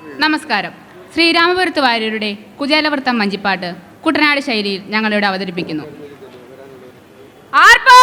നമസ്കാരം. ശ്രീരാമപുരത്ത് വാര്യരുടെ കുചേലവൃത്തം മഞ്ചിപ്പാട്ട് കുട്ടനാട് ശൈലിയിൽ ഞങ്ങളിവിടെ അവതരിപ്പിക്കുന്നു. ആർപ്പോ